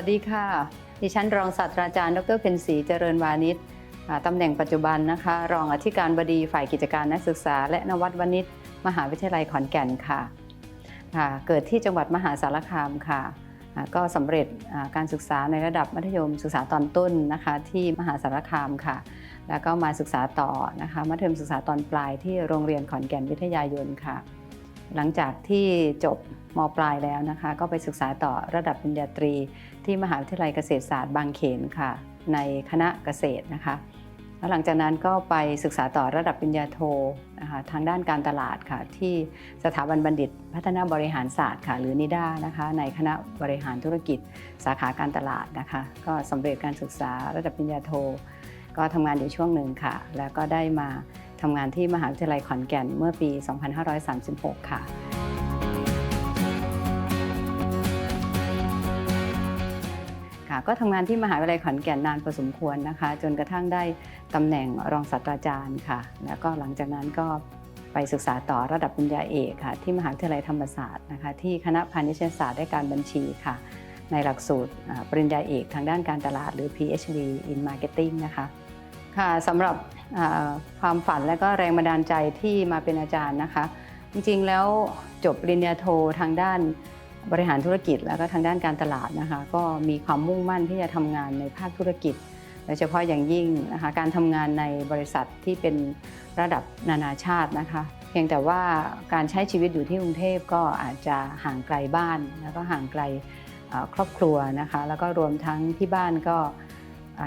สวัสดีค่ะ ดิฉันรองศาสตราจารย์ ดร เพ็ญศรีเจริญวานิชตำแหน่งปัจจุบันนะคะ รองอธิการบดีฝ่ายกิจการนักศึกษา และนวัตวณิชมหาวิทยาลัยขอนแก่นค่ะ เกิดที่จังหวัดมหาสารคามค่ะ ก็สำเร็จการศึกษาในระดับมัธยมศึกษาตอนต้นนะคะที่มหาสารคามค่ะ แล้วก็มาศึกษาต่อนะคะมัธยมศึกษาตอนปลายที่โรงเรียนขอนแก่นวิทยายนค่ะ หลังจากที่จบมปลายแล้วนะคะ ก็ไปศึกษาต่อระดับปริญญาตรี ที่มหาวิทยาลัยเกษตรศาสตร์บางเขนค่ะ ในคณะเกษตรนะคะแล้วหลังจากนั้นก็ไปศึกษาต่อระดับปริญญาโทนะคะทางด้านการตลาดค่ะ ที่สถาบันบัณฑิต พัฒนาบริหารศาสตร์ค่ะ หรือนิด้านะคะ ในคณะบริหารธุรกิจสาขาการตลาดนะคะ ก็สำเร็จการศึกษาระดับปริญญาโท ก็ทำงานอยู่ช่วงหนึ่งค่ะ แล้วก็ได้มา ทำงานที่มหาวิทยาลัยขอนแก่นเมื่อปี 2536 ค่ะ ค่ะก็ทำงานที่มหาวิทยาลัยขอนแก่นนานพอสมควรนะคะ จนกระทั่งได้ตำแหน่งรองศาสตราจารย์ค่ะ แล้วก็หลังจากนั้นก็ไปศึกษาต่อระดับปริญญาเอกค่ะ ที่มหาวิทยาลัยธรรมศาสตร์นะคะที่คณะพาณิชยศาสตร์และการบัญชีค่ะ ในหลักสูตรปริญญาเอกทางด้านการตลาดหรือ PhD in Marketing นะคะค่ะสำหรับ ความฝันและก็แรงบันดาลใจที่มาเป็นอาจารย์นะคะ จริงๆแล้วจบปริญญาโททางด้านบริหารธุรกิจแล้วก็ทางด้านการตลาดนะคะ ก็มีความมุ่งมั่นที่จะทำงานในภาคธุรกิจโดยเฉพาะอย่างยิ่งนะคะการทำงานในบริษัทที่เป็นระดับนานาชาตินะคะ เพียงแต่ว่าการใช้ชีวิตอยู่ที่กรุงเทพก็อาจจะห่างไกลบ้าน แล้วก็ห่างไกลครอบครัวนะคะ แล้วก็รวมทั้งที่บ้านก็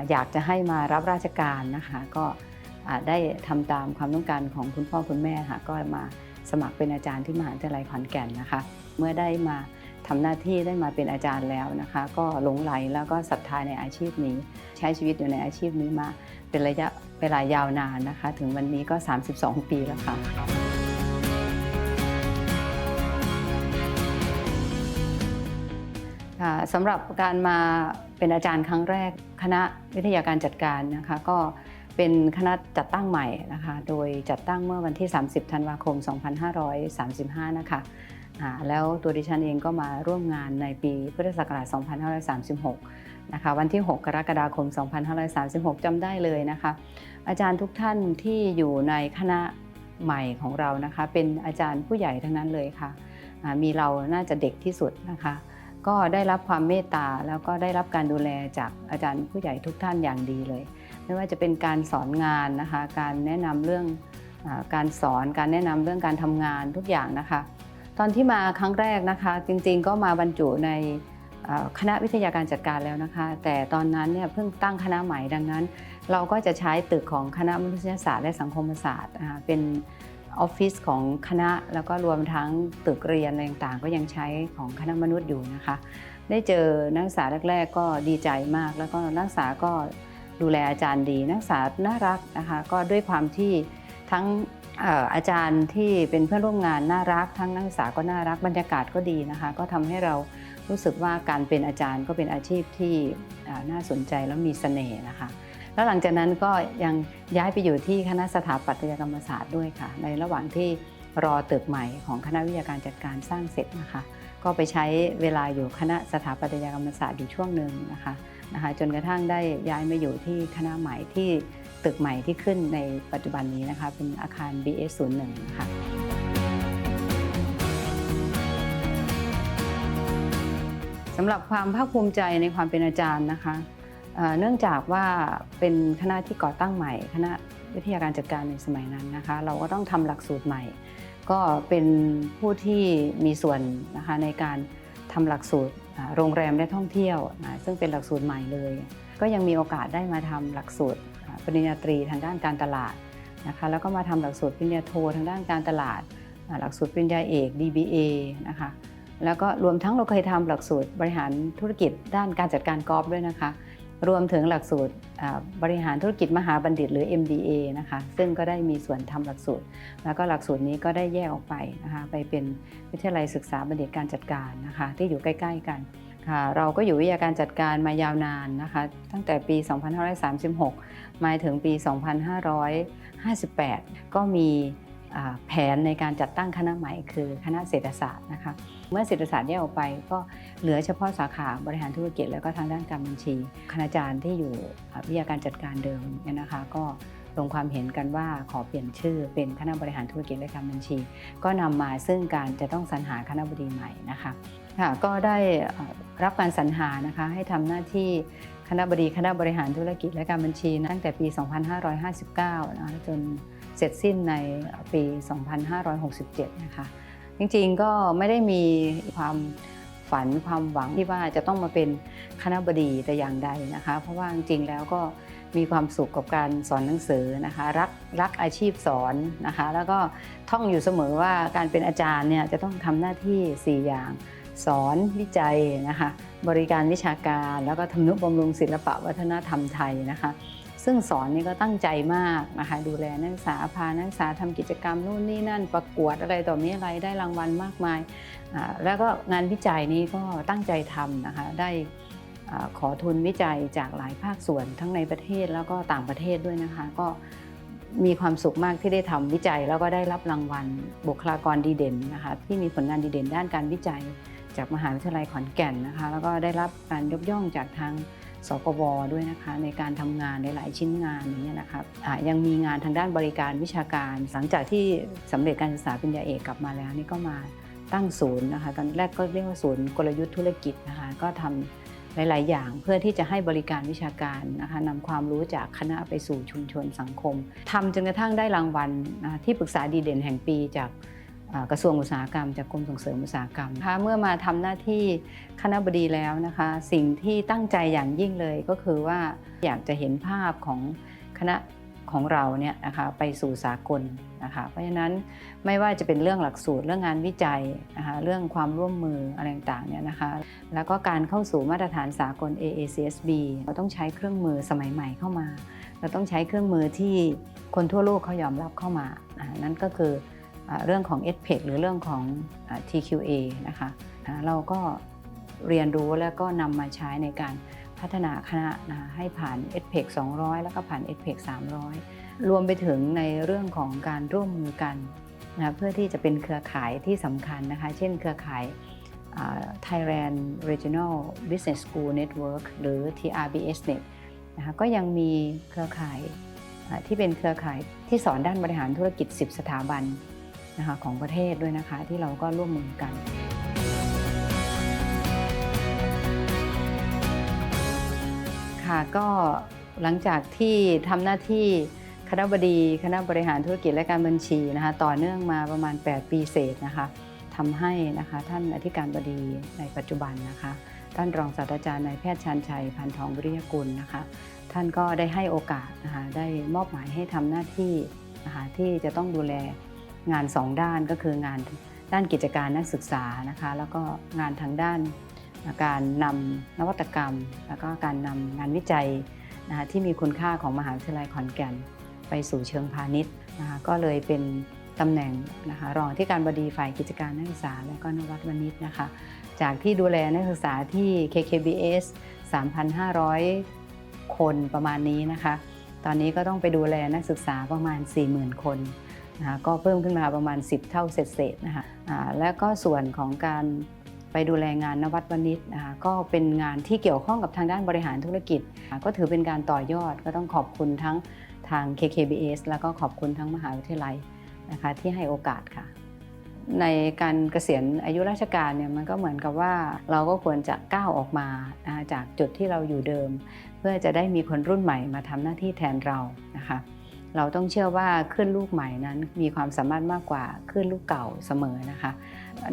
อยากจะให้มารับราชการนะคะ ก็ ได้ทำตามความต้องการของคุณพ่อคุณแม่ค่ะก็มาสมัครเป็นอาจารย์ที่มหาวิทยาลัยขอนแก่นนะคะ เมื่อได้มาทำหน้าที่ได้มาเป็นอาจารย์แล้วนะคะ ก็หลงไหลแล้วก็ศรัทธาในอาชีพนี้ ใช้ชีวิตอยู่ในอาชีพนี้มาเป็นระยะเวลายาวนานนะคะ ถึงวันนี้ก็ 32 ปีแล้วค่ะสำหรับการมาเป็นอาจารย์ครั้งแรกคณะวิทยาการจัดการนะคะ ก็ เป็นคณะจัดตั้งใหม่นะคะ โดยจัดตั้งเมื่อวันที่ 30 ธันวาคม 2535 นะคะแล้วตัวดิฉันเองก็มาร่วมงานในปีพุทธศักราช 2536 นะคะ วันที่ 6 กรกฎาคม 2536 จำได้เลยนะคะ อาจารย์ทุกท่านที่อยู่ในคณะใหม่ของเรานะคะ เป็นอาจารย์ผู้ใหญ่ทั้งนั้นเลยค่ะ มีเราน่าจะเด็กที่สุดนะคะ ก็ได้รับความเมตตาแล้วก็ได้รับการดูแลจากอาจารย์ผู้ใหญ่ทุกท่านอย่างดีเลย ไม่ว่าจะเป็นการสอนงานนะคะ การแนะนำเรื่องอการสอน การแนะนำเรื่องการทำงานทุกอย่างนะคะ ตอนที่มาครั้งแรกนะคะ จริงๆ ก็มาบรรจุในคณะวิทยาการจัดการแล้วนะคะ แต่ตอนนั้นเนี่ยเพิ่งตั้งคณะใหม่ดังนั้น เราก็จะใช้ตึกของคณะมนุษยศาสตร์และสังคมศาสตร์เป็นออฟฟิศของคณะแล้วก็รวมทั้งตึกเรียนอะไรต่างๆ ก็ยังใช้ของคณะมนุษย์อยู่นะคะ ได้เจอนักศึกษาแรกๆ ก็ดีใจมาก แล้วก็นักศึกษาก็ ดูแลอาจารย์ดีนักศึกษาน่ารักนะคะก็ด้วยความที่ทั้งอาจารย์ที่เป็นเพื่อนร่วมงานน่ารัก ทั้งนักศึกษาก็น่ารักบรรยากาศก็ดีนะคะ ก็ทำให้เรารู้สึกว่าการเป็นอาจารย์ก็เป็นอาชีพที่น่าสนใจแล้วมีเสน่ห์นะคะ แล้วหลังจากนั้นก็ยังย้ายไปอยู่ที่คณะสถาปัตยกรรมศาสตร์ด้วยค่ะ ในระหว่างที่รอตึกใหม่ของคณะวิทยาการจัดการสร้างเสร็จนะคะ ก็ไปใช้เวลาอยู่คณะสถาปัตยกรรมศาสตร์อยู่ช่วงหนึ่งนะคะ นะคะจนกระทั่งได้ย้ายมาอยู่ที่คณะใหม่ที่ตึกใหม่ที่ขึ้นในปัจจุบันนี้นะคะเป็นอาคาร BS01 นะคะสำหรับความภาคภูมิใจในความเป็นอาจารย์นะคะเนื่องจากว่าเป็นคณะที่ก่อตั้งใหม่ คณะวิทยาการจัดการในสมัยนั้นนะคะ เราก็ต้องทำหลักสูตรใหม่ ก็เป็นผู้ที่มีส่วนนะคะในการ ทำหลักสูตรโรงแรมและท่องเที่ยว ซึ่งเป็นหลักสูตรใหม่เลย ก็ยังมีโอกาสได้มาทำหลักสูตรปริญญาตรีทางด้านการตลาดนะคะแล้วก็มาทำหลักสูตรปริญญาโททางด้านการตลาด หลักสูตรปริญญาเอก DBA นะคะแล้วก็รวมทั้งเราเคยทำหลักสูตรบริหารธุรกิจด้านการจัดการกอล์ฟด้วยนะคะ รวมถึงหลักสูตรบริหารธุรกิจมหาบัณฑิตหรือ MBA นะคะ ซึ่งก็ได้มีส่วนทำหลักสูตร แล้วก็หลักสูตรนี้ก็ได้แยกออกไปนะคะไปเป็นวิทยาลัยศึกษาบัณฑิตการจัดการนะคะ ที่อยู่ใกล้ ๆ กันค่ะเราก็อยู่วิทยาการจัดการมายาวนานนะคะ ตั้งแต่ปี 2536 มาถึงปี 2558 ก็มีแผนในการจัดตั้งคณะใหม่คือคณะเศรษฐศาสตร์นะคะ เมื่อเศรษฐศาสตร์แยกออกไปก็เหลือเฉพาะสาขาบริหารธุรกิจแล้วก็ทางด้านการบัญชี คณาจารย์ที่อยู่วิทยาการจัดการเดิมเนี่ยนะคะ ก็ลงความเห็นกันว่าขอเปลี่ยนชื่อเป็นคณะบริหารธุรกิจและการบัญชี ก็นำมาซึ่งการจะต้องสรรหาคณะบดีใหม่นะคะค่ะก็ได้รับการสรรหานะคะให้ทำหน้าที่คณะบดีคณะบริหารธุรกิจและการบัญชีตั้งแต่ปี 2559 นะจนเสร็จสิ้นในปี 2567 นะคะ จริงๆก็ไม่ได้มีความฝันความหวังที่ว่าจะต้องมาเป็นคณะบดีแต่อย่างใดนะคะ เพราะว่าจริงๆแล้วก็มีความสุขกับการสอนหนังสือนะคะรักรักอาชีพสอนนะคะ แล้วก็ท่องอยู่เสมอว่าการเป็นอาจารย์เนี่ยจะต้องทำหน้าที่ 4 อย่าง สอนวิจัยนะคะ บริการวิชาการ แล้วก็ทำนุบำรุงศิลปะวัฒนธรรมไทยนะคะ ซึ่งสอนนี่ก็ตั้งใจมากนะคะดูแลนักศึกษาพานักศึกษาทำกิจกรรมนู่นนี่นั่น ประกวดอะไรต่อมีอะไรได้รางวัลมากมาย แล้วก็งานวิจัยนี้ก็ตั้งใจทำนะคะได้ขอทุนวิจัยจากหลายภาคส่วนทั้งในประเทศแล้วก็ต่างประเทศด้วยนะคะ ก็มีความสุขมากที่ได้ทำวิจัยแล้วก็ได้รับรางวัลบุคลากรดีเด่นนะคะที่มีผลงานดีเด่นด้านการวิจัย จากมหาวิทยาลัยขอนแก่นนะคะ แล้วก็ได้รับการยกย่องจากทาง สกวด้วยนะคะในการทำงานในหลายชิ้นงานอย่างนี้ยนะครับอะยังมีงานทางด้านบริการวิชาการ หลังจากที่สำเร็จการศึกษาปริญญาเอกกลับมาแล้วนี่ก็มาตั้งศูนย์นะคะตอนแรกก็เรียกว่าศูนย์กลยุทธ์ธุรกิจนะคะก็ทำหลาย ๆ อย่างเพื่อที่จะให้บริการวิชาการนะคะนำความรู้จากคณะไปสู่ชุมชนสังคมทำจนกระทั่งได้รางวัลที่ปรึกษาดีเด่นแห่งปีจาก กระทรวงอุตสาหกรรม จากกรมส่งเสริมอุตสาหกรรมคะเมื่อมาทำหน้าที่คณะบดีแล้วนะคะ สิ่งที่ตั้งใจอย่างยิ่งเลยก็คือว่าอยากจะเห็นภาพของคณะของเราเนี่ยนะคะไปสู่สากลนะคะเพราะฉะนั้นไม่ว่าจะเป็นเรื่องหลักสูตรเรื่องงานวิจัยนะคะเรื่องความร่วมมืออะไรต่างๆเนี่ยนะคะแล้วก็การเข้าสู่มาตรฐานสากล AACSB เราต้องใช้เครื่องมือสมัยใหม่เข้ามา เราต้องใช้เครื่องมือที่คนทั่วโลกเขายอมรับเข้ามานั่นก็คือ เรื่องของ e d p e c หรือเรื่องของ TQA นะคะเราก็เรียนรู้แล้วก็นำมาใช้ในการพัฒนาคณะนะให้ผ่าน e d p e c 200 แล้วก็ผ่าน e d p e c 300 รวมไปถึงในเรื่องของการร่วมมือกันนะเพื่อที่จะเป็นเครือข่ายที่สำคัญนะคะ เช่นเครือข่าย Thailand Regional Business School Network หรือ TRBSNet นะคะก็ยังมีเครือข่ายที่เป็นเครือข่ายที่สอนด้านบริหารธุรกิจ 10 สถาบัน นะคะของประเทศด้วยนะคะที่เราก็ร่วมมือกัน ค่ะก็หลังจากที่ทำหน้าที่คณะบดีคณะบริหารธุรกิจและการบัญชีนะคะต่อเนื่องมาประมาณ 8 ปีเศษนะคะทำให้นะคะท่านอธิการบดีในปัจจุบันนะคะท่านรองศาสตราจารย์นายแพทย์ชันชัยพันทองวิริยกุลนะคะ ท่านก็ได้ให้โอกาสนะคะได้มอบหมายให้ทำหน้าที่นะคะที่จะต้องดูแล งานสองด้านก็คืองานด้านกิจการนักศึกษานะคะ แล้วก็งานทางด้านการนำนวัตกรรม แล้วก็การนำงานวิจัยนะคะที่มีคุณค่าของมหาวิทยาลัยขอนแก่น ไปสู่เชิงพาณิชย์นะคะก็เลยเป็นตำแหน่งนะคะรองที่การบดีฝ่ายกิจการนักศึกษา และก็นวัตวณิชนะคะ จากที่ดูแลนักศึกษาที่ KKBS 3,500 คนประมาณนี้นะคะ ตอนนี้ก็ต้องไปดูแลนักศึกษาประมาณ 40,000 คน นะคะก็เพิ่มขึ้นมาประมาณ 10 เท่าเศษๆนะคะและก็ส่วนของการไปดูแลงานนวัตวณิชนะคะก็เป็นงานที่เกี่ยวข้องกับทางด้านบริหารธุรกิจ ก็ถือเป็นการต่อยอดก็ต้องขอบคุณทั้งทาง KKBS แล้วก็ขอบคุณทั้งมหาวิทยาลัยนะคะที่ให้โอกาสค่ะ ในการเกษียณอายุราชการเนี่ยมันก็เหมือนกับว่าเราก็ควรจะก้าวออกมาจากจุดที่เราอยู่เดิม เพื่อจะได้มีคนรุ่นใหม่มาทำหน้าที่แทนเรานะคะ เราต้องเชื่อว่าขึ้นลูกใหม่นั้น มีความสามารถมากกว่าขึ้นลูกเก่าเสมอนะคะ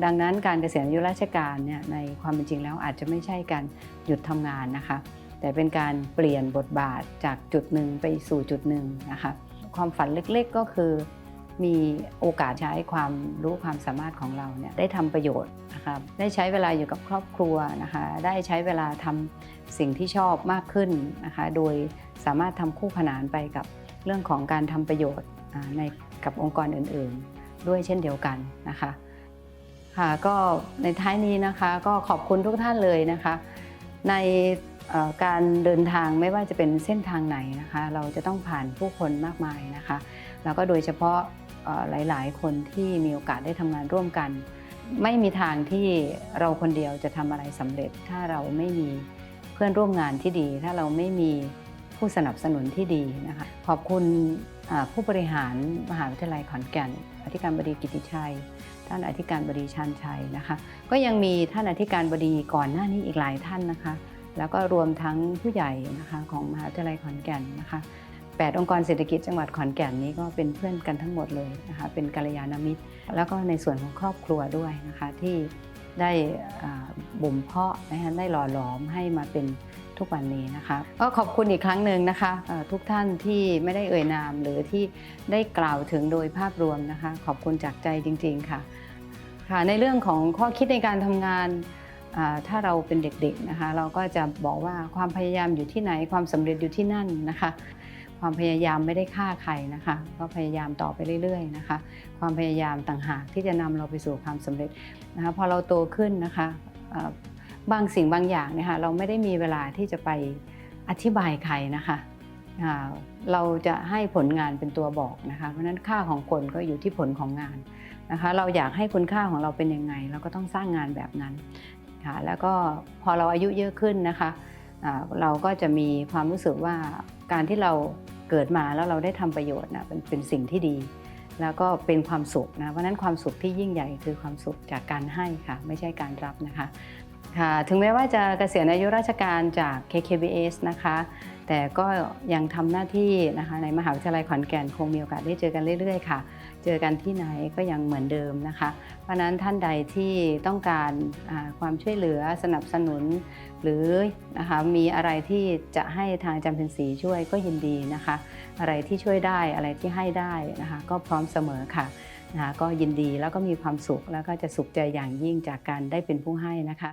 ดังนั้นการเกษียณอายุราชการเนี่ยในความเป็นจริงแล้วอาจจะไม่ใช่การหยุดทำงานนะคะ แต่เป็นการเปลี่ยนบทบาทจากจุดหนึ่งไปสู่จุดหนึ่งนะคะความฝันเล็กๆก็คือ มีโอกาสใช้ความรู้ความสามารถของเราเนี่ยได้ทำประโยชน์นะครับได้ใช้เวลาอยู่กับครอบครัวนะคะได้ใช้เวลาทำสิ่งที่ชอบมากขึ้นนะคะโดยสามารถทำคู่ขนานไปกับ เรื่องของการทำประโยชน์ในกับองค์กรอื่นๆ ด้วยเช่นเดียวกันนะคะค่ะก็ในท้ายนี้นะคะก็ขอบคุณทุกท่านเลยนะคะ ในการเดินทางไม่ว่าจะเป็นเส้นทางไหนนะคะ เราจะต้องผ่านผู้คนมากมายนะคะ แล้วก็โดยเฉพาะหลาย ๆ คนที่มีโอกาสได้ทำงานร่วมกัน ไม่มีทางที่เราคนเดียวจะทำอะไรสำเร็จ ถ้าเราไม่มีเพื่อนร่วมงานที่ดี ถ้าเราไม่มี ผู้สนับสนุนที่ดีนะคะขอบคุณผู้บริหารมหาวิทยาลัยขอนแก่นอธิการบดีกิติชัย ท่านอธิการบดีชันชัยนะคะ ก็ยังมีท่านอธิการบดีก่อนหน้านี้อีกหลายท่านนะคะ แล้วก็รวมทั้งผู้ใหญ่นะคะของมหาวิทยาลัยขอนแก่นนะคะแปดองค์กรเศรษฐกิจจังหวัดขอนแก่นนี้ก็เป็นเพื่อนกันทั้งหมดเลยนะคะเป็นกัลยาณมิตร แล้วก็ในส่วนของครอบครัวด้วยนะคะที่ได้บ่มเพาะนะคะได้หล่อหลอมให้มาเป็น ทุกวันนี้นะคะก็ขอบคุณอีกครั้งหนึ่งนะคะทุกท่านที่ไม่ได้เอ่ยนามหรือที่ได้กล่าวถึงโดยภาพรวมนะคะ ขอบคุณจากใจจริง ๆค่ะค่ะในเรื่องของข้อคิดในการทำงานถ้าเราเป็นเด็กๆนะคะ เราก็จะบอกว่าความพยายามอยู่ที่ไหนความสำเร็จอยู่ที่นั่นนะคะ ความพยายามไม่ได้ฆ่าใครนะคะ ก็พยายามต่อไปเรื่อยๆนะคะ ความพยายามต่างหากที่จะนำเราไปสู่ความสำเร็จนะคะพอเราโตขึ้นนะคะ บางสิ่งบางอย่างเนี่ยค่ะเราไม่ได้มีเวลาที่จะไปอธิบายใครนะคะเราจะให้ผลงานเป็นตัวบอกนะคะเพราะนั้นค่าของคนก็อยู่ที่ผลของงานนะคะเราอยากให้คุณค่าของเราเป็นยังไง เราก็ต้องสร้างงานแบบนั้นค่ะแล้วก็พอเราอายุเยอะขึ้นนะคะเราก็จะมีความรู้สึกว่าการที่เราเกิดมาแล้วเราได้ทำประโยชน์นะเป็นเป็นสิ่งที่ดี แล้วก็เป็นความสุขนะเพราะนั้นความสุขที่ยิ่งใหญ่คือความสุขจากการให้ค่ะ ไม่ใช่การรับนะคะ ค่ะถึงแม้ว่าจะเกษียณอายุราชการจาก KKBS นะคะ แต่ก็ยังทำหน้าที่นะคะในมหาวิทยาลัยขอนแก่นคงมีโอกาสได้เจอกันเรื่อยๆ ค่ะ เจอกันที่ไหนก็ยังเหมือนเดิมนะคะ เพราะนั้นท่านใดที่ต้องการความช่วยเหลือสนับสนุน หรือนะคะมีอะไรที่จะให้ทางจำเป็นสีช่วยก็ยินดีนะคะ อะไรที่ช่วยได้อะไรที่ให้ได้นะคะก็พร้อมเสมอค่ะนะคะก็ยินดีแล้วก็มีความสุขแล้วก็จะสุขใจอย่างยิ่งจากการได้เป็นผู้ให้นะคะ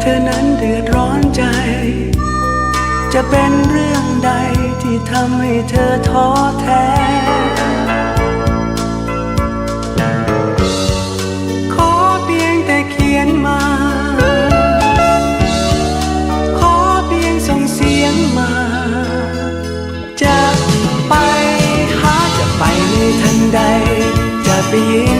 เธอนั้นเดือดร้อนใจ จะเป็นเรื่องใดที่ทำให้เธอท้อแท้ขอเพียงแต่เขียนมาขอเพียงส่งเสียงมาจะไปหาจะไปในทันใด จะไปยืน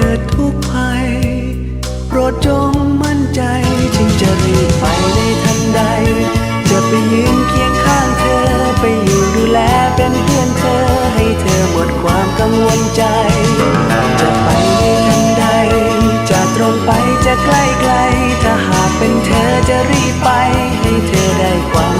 เกิดทุกภัย โปรดจงมั่นใจฉันจะรีบไปในทันใด จะไปยืนเคียงข้างเธอ ไปอยู่ดูแลเป็นเพื่อนเธอ ให้เธอหมดความกังวลใจ จะไปในทันใด จะตรงไปจะใกล้ไกล ถ้าหากเป็นเธอจะรีบไป ให้เธอได้ความ